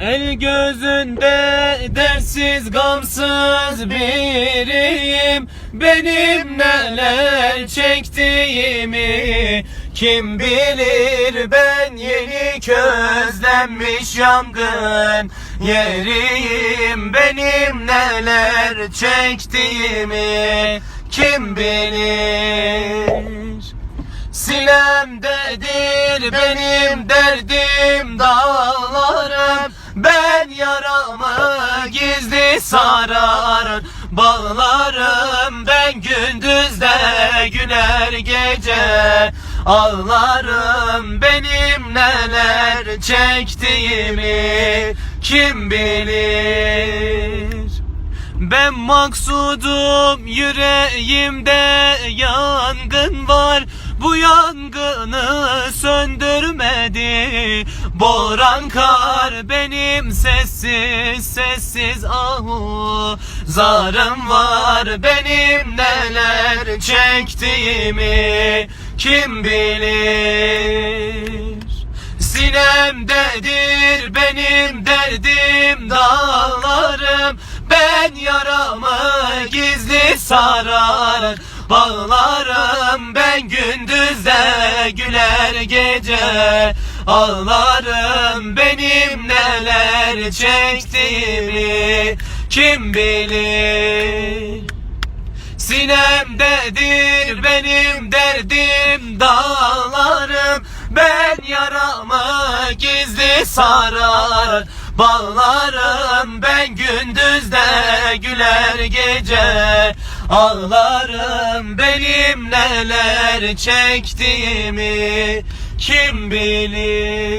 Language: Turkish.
El gözünde dersiz gamsız biriyim. Benim neler çektiğimi Kim bilir? Ben yeni közlenmiş yangın Yeriyim. Benim neler çektiğimi Kim bilir? Sinemdedir benim derdim Ben yaramı gizli sarar Bağlarım ben gündüzde güler gece. Ağlarım benim neler çektiğimi Kim bilir. Ben maksudum yüreğimde yangın var Bu yangını söndürmedi Boran kar benim sessiz sessiz. Ahu Zarım var benim neler çektiğimi Kim bilir? Sinemdedir benim derdim dağlarım. Ben yaramı gizli sarar Bağlarım ben gündüzde güler gece. Ağlarım benim neler çektiğimi Kim bilir? Sinemdedir benim derdim. Dağlarım Ben yaramı gizli sarar. Bağlarım ben gündüzde güler gece Ağlarım benim neler çektiğimi Kim bilir